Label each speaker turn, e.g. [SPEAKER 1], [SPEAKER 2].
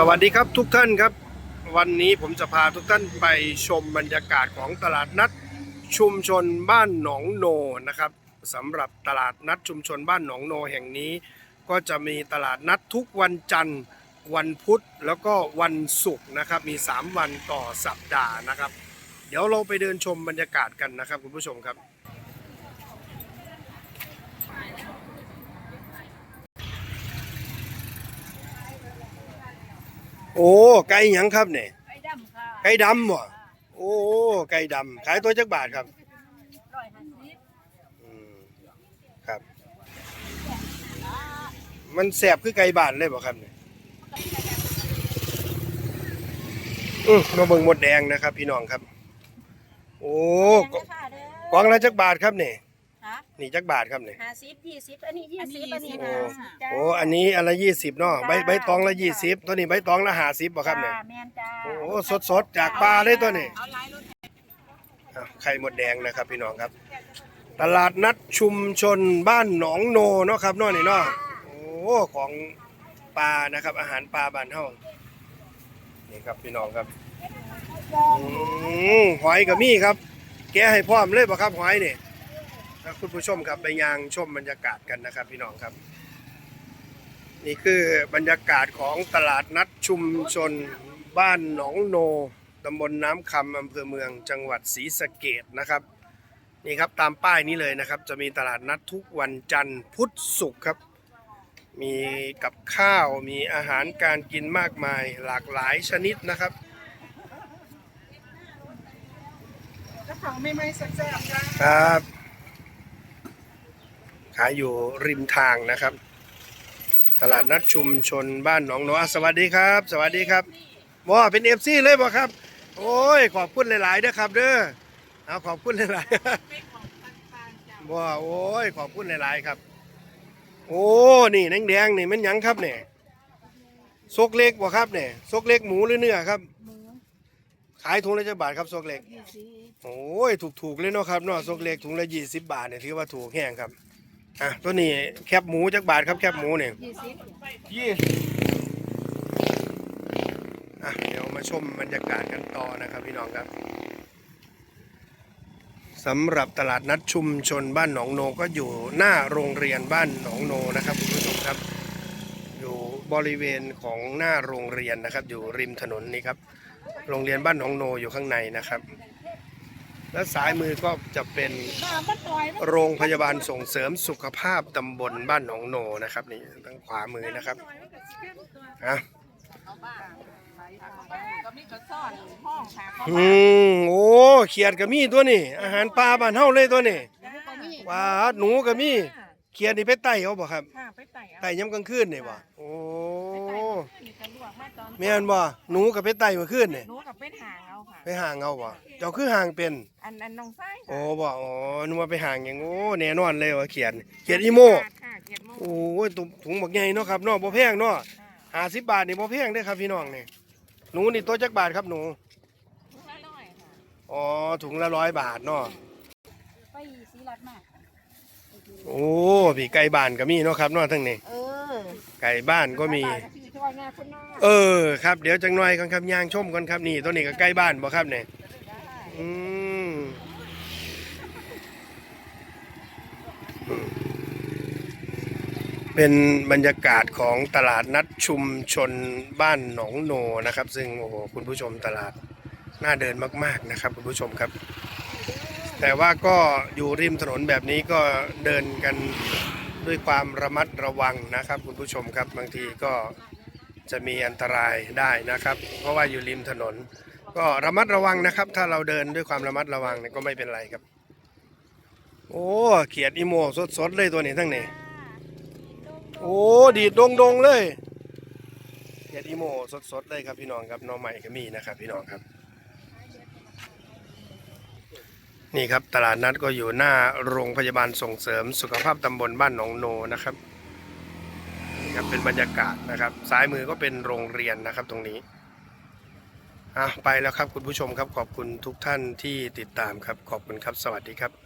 [SPEAKER 1] สวัสดีครับทุกท่านครับ วันนี้ผมจะพาทุกท่านไปชมบรรยากาศของตลาดนัดชุมชนบ้านหนองโนนะครับสำหรับตลาดนัดชุมชนบ้านหนองโนแห่งนี้ ก็จะมีตลาดนัดทุกวันจันทร์ วันพุธแล้วก็วันศุกร์นะครับ มี 3 วันต่อสัปดาห์นะครับ เดี๋ยวเราไปเดินชมบรรยากาศกันนะครับคุณผู้ชมครับ โอ้ไก่หยังครับเนี่ย
[SPEAKER 2] ไก่ดำค่ะ
[SPEAKER 1] ไก่ดำบ่โอ้ไก่ดำขายตัวจักบาทครับ
[SPEAKER 2] ร้อยห้าสิบ
[SPEAKER 1] อืมครับ มันแสบคือไก่บ้านเลยบ่ครับเนี่ยอือมาเบิ่งหมดแดงนะครับ พี่น้องครับ โอ้
[SPEAKER 2] แพงนะคะเด้
[SPEAKER 1] กล่องละจักบาทครับเนี่ย
[SPEAKER 2] ฮะ
[SPEAKER 1] นี่จักบาทครับเนี่ย
[SPEAKER 2] ห้าสิบยี่สิบอันนี้ยี่สิบ
[SPEAKER 3] อั
[SPEAKER 2] อั
[SPEAKER 3] น
[SPEAKER 2] น
[SPEAKER 3] นี้
[SPEAKER 2] นี้
[SPEAKER 3] ยี่
[SPEAKER 2] ห้า
[SPEAKER 3] สิบ
[SPEAKER 2] สิบจ้า
[SPEAKER 1] โอ้อันนี้อันละยี่สิบเนาะใบใบตองละยี่สิบตัวนี้ใบตองละห้าสิบบ่ครับเนี่ย
[SPEAKER 2] จ้าแม่นจ้า
[SPEAKER 1] โอ้สดสดๆจากปลาเลยตัวนี้
[SPEAKER 3] เอาลายรถ
[SPEAKER 1] อะไข่หมดแดงนะครับพี่น้องครับ ตลาดนัดชุมชนบ้านหนองโนเนาะครับเนาะนี่เนาะโอ้ของปลานะครับ อาหารปลาบ้านเฮานี่ครับพี่น้องครับอืมหอยกับมี่ครับ แกะให้พร้อมเลยบ่ครับหอยนี่ ถ้าคุณผู้ชมครับไปยางชมบรรยากาศกันนะครับ พี่น้องครับ นี่คือบรรยากาศของตลาดนัดชุมชนบ้านหนองโนตำบลน้ำคำอำเภอเมืองจังหวัดศรีสะเกดนะครับนี่ครับตามป้ายนี้เลยนะครับ จะมีตลาดนัดทุกวันจันทร์พุธศุกร์ครับ มีกับข้าวมีอาหารการกินมากมายหลากหลายชนิดนะครับ
[SPEAKER 3] กระเป๋าไม่ไม่แซ่บๆจ้า
[SPEAKER 1] ครับ ขายอยู่ริมทางนะครับ ตลาดนัดชุมชนบ้านหนองนอะสวัสดีครับ สวัสดีครับบ่เป็นเอฟซีเลยบ่ครับ โอ้ยขอบคุณหลายๆเด้อครับ เด้อเอาขอบคุณหลายๆ
[SPEAKER 3] เป็นของต่างๆจ้า
[SPEAKER 1] บ่โอ้ยขอบคุณหลายๆครับ โอ้นี่แดงๆนี่มันยังครับเนี่ยซกเล็กบ่ครับเนี่ยซกเล็กหมูหรือเนื้อครับขายถุงละจักบาทครับซกเล็กโอ้ยถูกๆเลยเนาะครับเนาะซกเล็กถุงละ20บาทเนี่ยถือว่าถูกแห้งครับ อะตัวนี้แคบหมูจักบาทครับแคบหมูเนี่ย
[SPEAKER 2] ยี่สิบ
[SPEAKER 1] ยี่อะเดี๋ยวมาชมบรรยากาศกันต่อนะครับพี่น้องครับสำหรับตลาดนัดชุมชนบ้านหนองโนก็อยู่หน้าโรงเรียนบ้านหนองโนนะครับคุณผู้ชมครับ อยู่บริเวณของหน้าโรงเรียนนะครับ อยู่ริมถนนนี้ครับ โรงเรียนบ้านหนองโนอยู่ข้างในนะครับ และสายมือก็จะเป็นโรงพยาบาลส่งเสริมสุขภาพตำบลบ้านหนองโนนะครับนี่ทางขวามือนะครับอะ
[SPEAKER 3] อืม
[SPEAKER 1] โอ้เขียดก็มีตัวนี้อาหารปลาบ้านเฮาเลยตัวนี้ว่าหนูก็มี เขียดนี่ไปไต่เขาบ่ครับ
[SPEAKER 3] ค่ะไปไต่เอา
[SPEAKER 1] ไต่ย้ำกลางคืนนี่บ่โอ้
[SPEAKER 3] ไปไต่มีกระลวกมาตอน
[SPEAKER 1] แม่นบ่หนูก็ไปไต่เมื่อคืนนี่
[SPEAKER 3] หนูกับเป็นหางเอาค่ะ
[SPEAKER 1] ไปห่างเอาบ่เจ้าคือห่างเป็น
[SPEAKER 3] อันอันน้องไส้
[SPEAKER 1] โอ้บ่อ๋อนึกว่าไปห่างอย่างโอ้แน่นอนเลยว่าเขียดเขียดอีโม
[SPEAKER 3] ค่ะเกียดโม
[SPEAKER 1] โอ้ยตุถุงบักใหญ่เนาะครับเนาะบ่แพงเนาะ50บาทนี่บ่แพงเด้อครับพี่น้องนี่หนูนี่ตัวจักบาทครับหนู
[SPEAKER 3] ถุงละร้อยค่ะ
[SPEAKER 1] อ๋อถุงละร้อยบาทเนาะ
[SPEAKER 2] ไปสีรัดมาก
[SPEAKER 1] โอ้ พี่ไก่บ้านก็มีเนาะครับเนาะทั้งนี้
[SPEAKER 2] เออ
[SPEAKER 1] ไก่บ้านก็มี
[SPEAKER 3] พี่ช่วยงานคนนอก
[SPEAKER 1] เออครับ เดี๋ยวจังหน่อยกันครับย่างชมกันครับนี่ตัวนี้ก็ใกล้บ้านบ่ครับเนี่ยอืมอืมเป็นบรรยากาศของตลาดนัดชุมชนบ้านหนองโนนะครับ ซึ่งโอ้โหคุณผู้ชมตลาดน่าเดินมาก ๆนะครับ คุณผู้ชมครับ แต่ว่าก็อยู่ริมถนนแบบนี้ก็เดินกันด้วยความระมัดระวังนะครับ คุณผู้ชมครับบางทีก็จะมีอันตรายได้นะครับ เพราะว่าอยู่ริมถนน ก็ระมัดระวังนะครับ ถ้าเราเดินด้วยความระมัดระวังเนี่ยก็ไม่เป็นไรครับ โอ้เขียดอีโมสดๆเลยตัวนี้ทั้งนี้โอ้ดีดดงๆเลยเขียดอีโมสดๆเลยครับพี่น้องครับน้องใหม่ก็มีนะครับ พี่น้องครับ นี่ครับตลาดนัดก็อยู่หน้าโรงพยาบาลส่งเสริมสุขภาพตำบลบ้านหนองโนนะครับครับเป็นบรรยากาศนะครับ ซ้ายมือก็เป็นโรงเรียนนะครับตรงนี้อะไปแล้วครับคุณผู้ชมครับขอบคุณทุกท่านที่ติดตามครับขอบคุณครับสวัสดีครับ